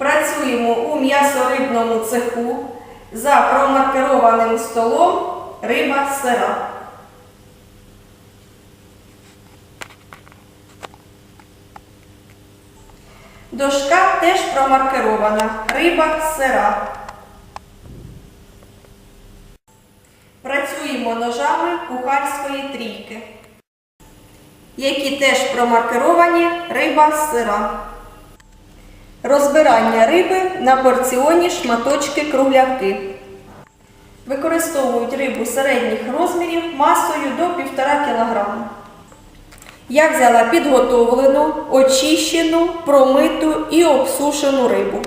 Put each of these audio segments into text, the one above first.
Працюємо у м'ясорибному цеху за промаркерованим столом риба сира. Дошка теж промаркерована. Риба сира. Працюємо ножами кухарської трійки, які теж промаркеровані риба сира. Розбирання риби на порціонні шматочки кругляки. Використовують рибу середніх розмірів масою до 1,5 кг. Я взяла підготовлену, очищену, промиту і обсушену рибу.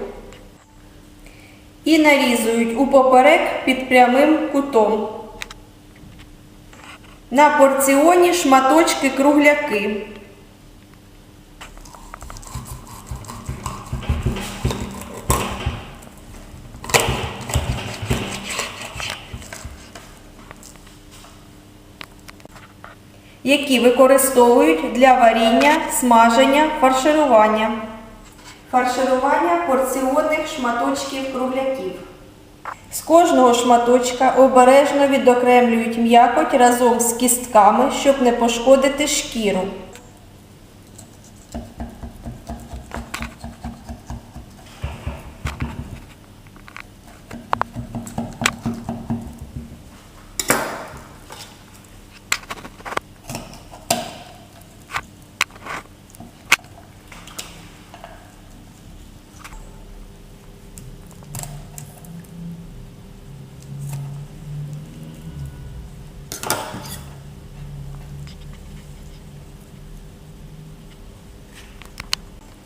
І нарізують у поперек під прямим кутом. На порціоні шматочки кругляки. Які використовують для варіння, смаження, фарширування. Фарширування порціонних шматочків кругляків. З кожного шматочка обережно відокремлюють м'якоть разом з кістками, щоб не пошкодити шкіру.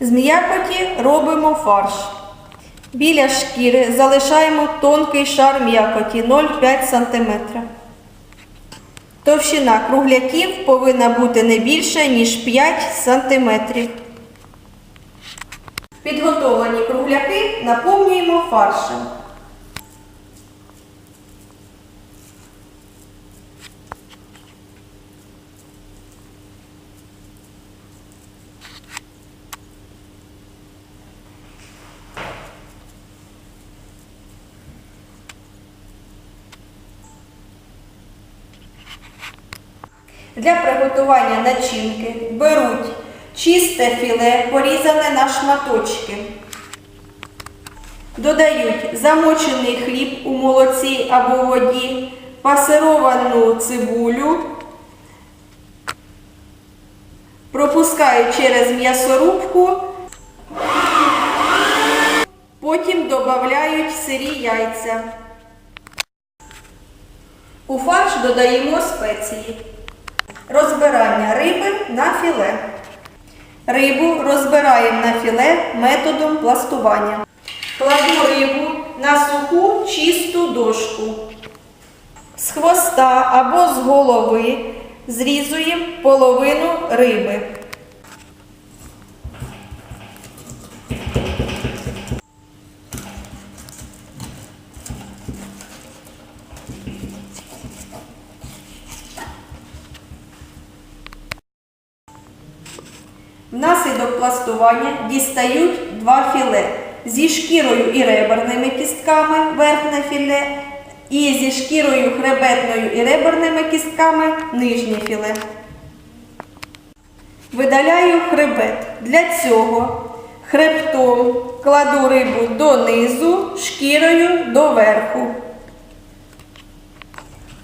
З м'якоті робимо фарш. Біля шкіри залишаємо тонкий шар м'якоті 0,5 см. Товщина кругляків повинна бути не більше, ніж 5 см. Підготовлені кругляки наповнюємо фаршем. Для приготування начинки беруть чисте філе, порізане на шматочки. Додають замочений хліб у молоці або воді, пасировану цибулю, пропускають через м'ясорубку, потім додають сирі яйця. У фарш додаємо спеції. Розбирання риби на філе. Рибу розбираємо на філе методом пластування. Кладу рибу на суху чисту дошку. З хвоста або з голови зрізуємо половину риби. Внаслідок пластування дістають два філе зі шкірою і реберними кістками верхнє філе і зі шкірою хребетною і реберними кістками нижнє філе. Видаляю хребет. Для цього хребтом кладу рибу донизу, шкірою до верху.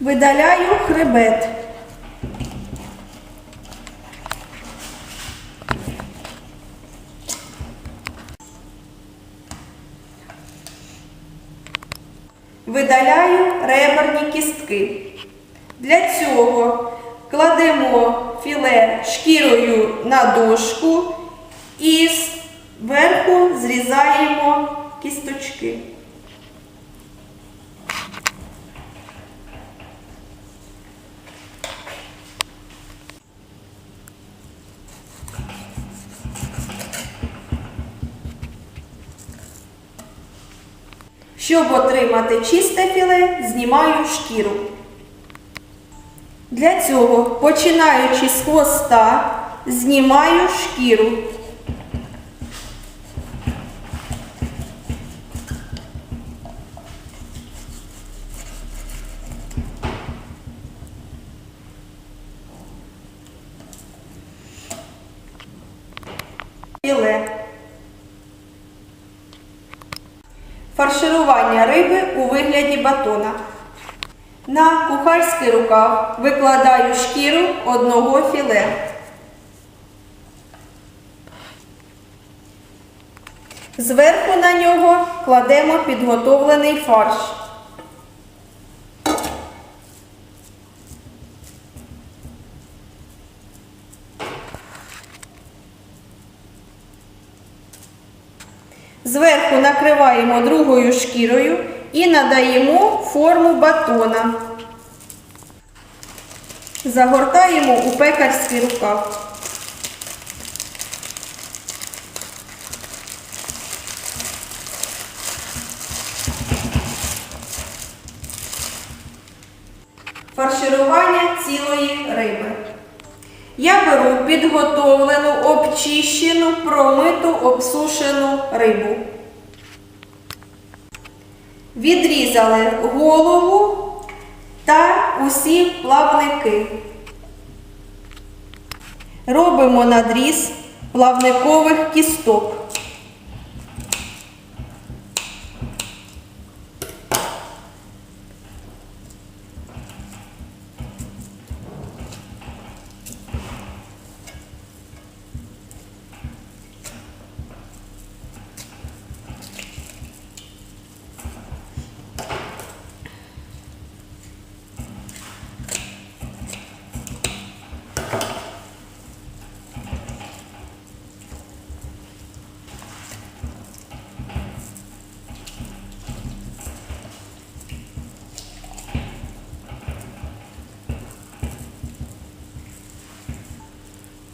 Видаляю хребет. Видаляю реберні кістки. Для цього кладемо філе шкірою на дошку і зверху зрізаємо кісточки. Щоб отримати чисте філе, знімаю шкіру. Для цього, починаючи з хвоста, знімаю шкіру. Фарширування риби у вигляді батона. На кухарський рукав викладаю шкіру одного філе. Зверху на нього кладемо підготовлений фарш. Зверху накриваємо другою шкірою і надаємо форму батона. Загортаємо у пекарський рукав. Фарширування цілої риби. Я беру підготовлену, обчищену, промиту, обсушену рибу. Відрізали голову та усі плавники. Робимо надріз плавникових кісток.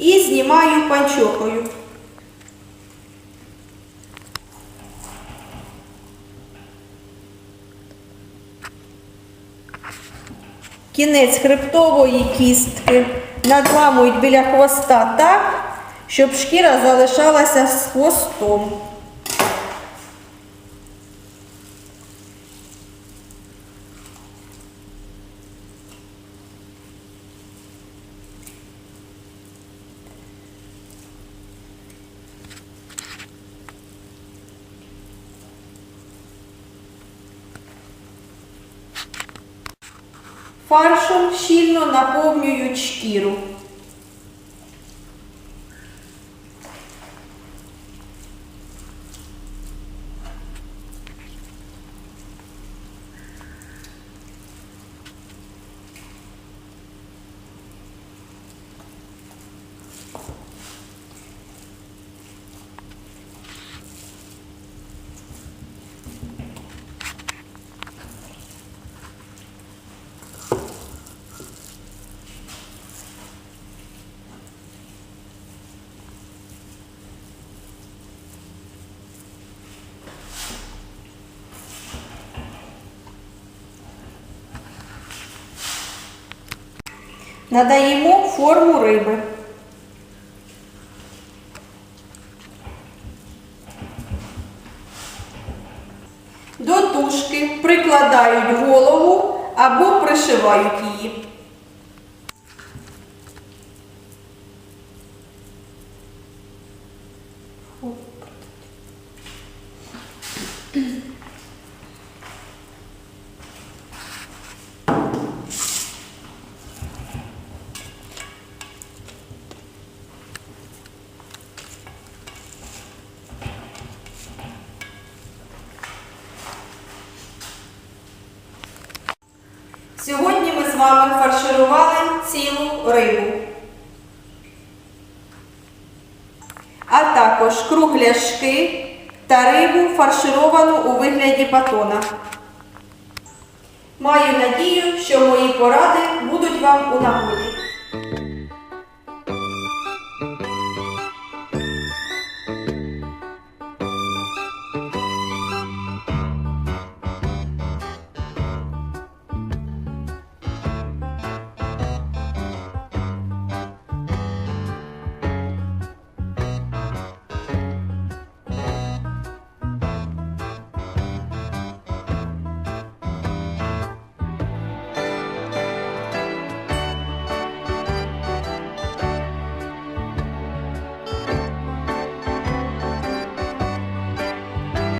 І знімаю панчохою. Кінець хребтової кістки надламують біля хвоста так, щоб шкіра залишалася з хвостом. Фаршем щільно наповнюють шкіру. Надаємо форму риби. До тушки прикладають голову або пришивають її. Сьогодні ми з вами фарширували цілу рибу. А також кругляшки та рибу фаршировану у вигляді батона. Маю надію, що мої поради будуть вам у нагоді.